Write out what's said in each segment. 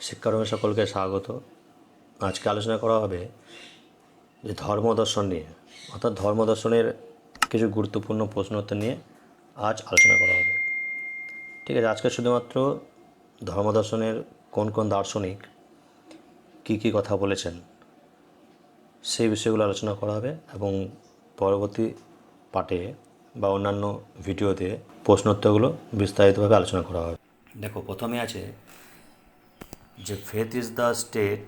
শিক্ষারমে সকলকে স্বাগত। আজকে আলোচনা করা হবে যে ধর্ম দর্শন নিয়ে। অর্থাৎ ধর্ম দর্শনের কিছু গুরুত্বপূর্ণ প্রশ্নোত্তর নিয়ে আজ আলোচনা করা হবে। ঠিক আছে, আজকে শুধুমাত্র ধর্ম দর্শনের কোন কোন দার্শনিক কী কী কথা বলেছেন সেই বিষয়গুলো আলোচনা করা হবে এবং পরবর্তী পার্টে বা অন্যান্য ভিডিওতে প্রশ্নোত্তরগুলো বিস্তারিতভাবে আলোচনা করা হবে। দেখো, প্রথমে আছে যে faith is the state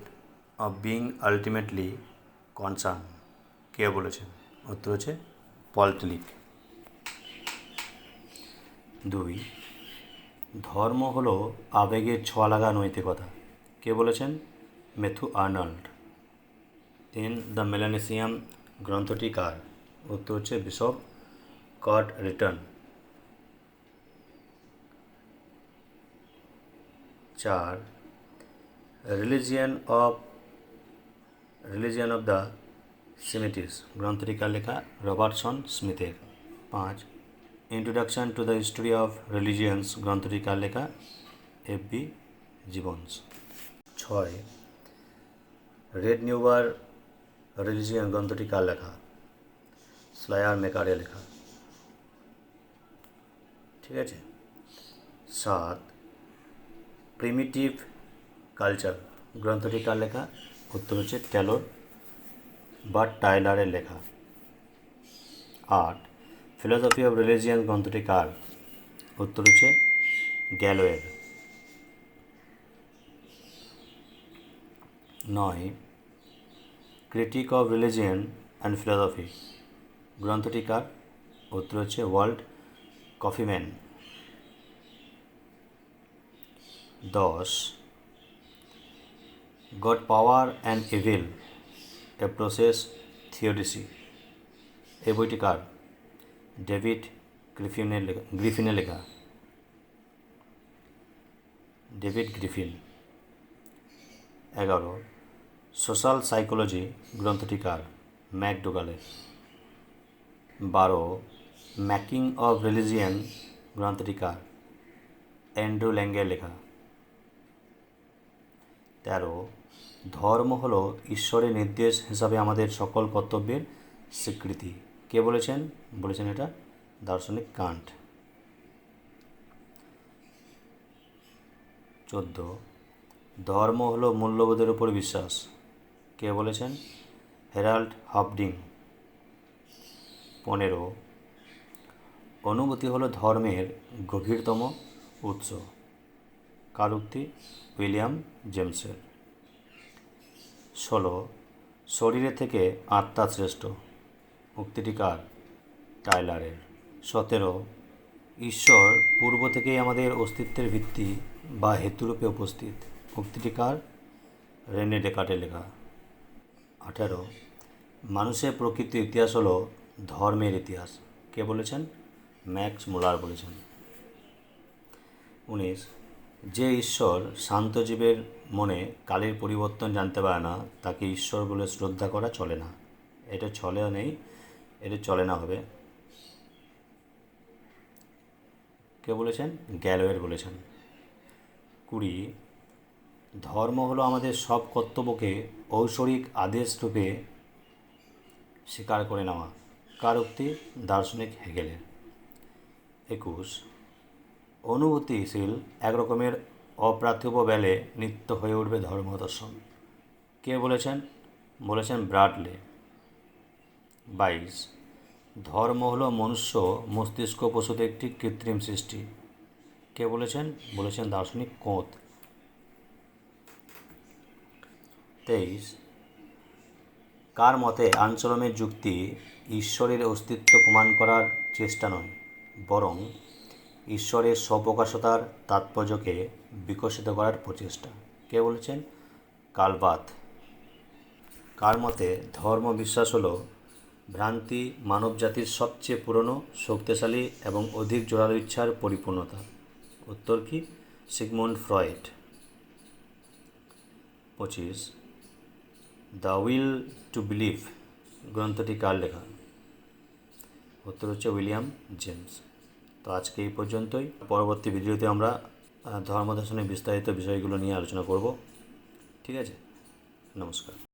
of being ultimately concern কে বলেছেন উত্তর হচ্ছে পলটলিক দুই, ধর্ম হলো আবেগের ছোঁয়া লাগা নৈতিকতা। কে বলেছেন? Matthew Arnold. তিন, দ্য মেলানেসিয়াম গ্রন্থটি কার? উত্তর হচ্ছে বিশপ কট রিটার্ন চার religion of religion of the Semites গ্রন্থটি কার লেখা রবার্টসন স্মিথের। পাঁচ introduction to the history of religions গ্রন্থটি কার লেখা এফ বি জীবনস। ছয় রেড নিউবার রিলিজিয়ান গ্রন্থটি কার লেখা স্লায়ার মেকারে লেখা। ঠিক আছে? সাত প্রিমিটিভ কালচার। গ্রন্থটি কার লেখা, উত্তর হচ্ছে ট্যালোর বা টাইলারের লেখা। আট, ফিলোসফি অফ রিলিজিয়ান গ্রন্থটি কার? উত্তর হচ্ছে গ্যালোয়ের নয়, critique of religion and philosophy. গ্রন্থটি কার? উত্তর হচ্ছে ওয়ার্ল্ড কফিম্যান। দশ God power and evil a process theodicy এই বইটি কার? ডেভিড গ্রিফিনের লেখা গ্রিফিনের লেখা। ডেভিড গ্রিফিন, এগারো। সোশ্যাল সাইকোলজি গ্রন্থটি কার? ম্যাকডোগালের বারো। ম্যাকিং অফ রিলিজিয়ান গ্রন্থটি কার? অ্যান্ড্রু ল্যাঙ্গের লেখা। তেরো, ধর্ম হলো ঈশ্বরের নির্দেশ হিসাবে আমাদের সকল কর্তব্যের স্বীকৃতি। কে বলেছেন? বলেছেন এটা দার্শনিক কান্ট। চোদ্দ, ধর্ম হলো মূল্যবোধের উপর বিশ্বাস। কে বলেছেন? Harald Hoffding. পনেরো, অনুভূতি হলো ধর্মের গভীরতম উৎস। কার উক্তি উইলিয়াম জেমসের। ষোলো শরীরের থেকে আত্মা শ্রেষ্ঠ। উক্তিটি কার? টাইলারের। সতেরো, ঈশ্বর পূর্ব থেকেই আমাদের অস্তিত্বের ভিত্তি বা হেতুরূপে উপস্থিত। উক্তিটি কার? রেনে ডেকাটে লেখা। আঠেরো, মানুষের প্রকৃত ইতিহাস হলো ধর্মের ইতিহাস। কে বলেছেন? ম্যাক্স মুলার বলেছেন। উনিশ যে ঈশ্বর শান্ত জীবের মনে কালের পরিবর্তন জানতে পারে না, তাকে ঈশ্বর বলে শ্রদ্ধা করা চলে না। এটা চলে নেই, এটা চলে না হবে। কে বলেছেন? গ্যালোয়ের বলেছেন। কুড়ি, ধর্ম হলো আমাদের সব কর্তব্যকে ঐশ্বরিক আদেশ রূপে স্বীকার করে নেওয়া। কার উক্তি দার্শনিক হেগেলের। একুশ অনুভূতিশীল এক রকমের অপ্রার্থিব বেলে নিত্য হয়ে উঠবে ধর্মদর্শন কে বলেছেন? বলেছেন ব্রাডলে। বাইশ। ধর্ম হল মনুষ্য, মস্তিষ্ক পশুতে একটি কৃত্রিম সৃষ্টি। কে বলেছেন? বলেছেন দার্শনিক কোঁত। তেইশ। কার মতে আঞ্চলমের যুক্তি ঈশ্বরের অস্তিত্ব প্রমাণ করার চেষ্টা নয়, বরং ঈশ্বরের স্বপ্রকাশতার তাৎপর্যকে বিকশিত করার প্রচেষ্টা। কে বলেছেন? কালবাত। কার মতে ধর্ম বিশ্বাস হলো ভ্রান্তি মানবজাতির সবচেয়ে পুরনো, শক্তিশালী এবং অধিক জোরালো ইচ্ছার পরিপূর্ণতা। উত্তর কি? Sigmund Freud. পঁচিশ। The will to believe. গ্রন্থটি কার লেখা? উত্তর হচ্ছে উইলিয়াম জেমস। তো আজকে এই পর্যন্তই। পরবর্তী ভিডিওতে আমরা ধর্মদর্শনের বিস্তারিত বিষয়গুলো নিয়ে আলোচনা করব। ঠিক আছে? নমস্কার।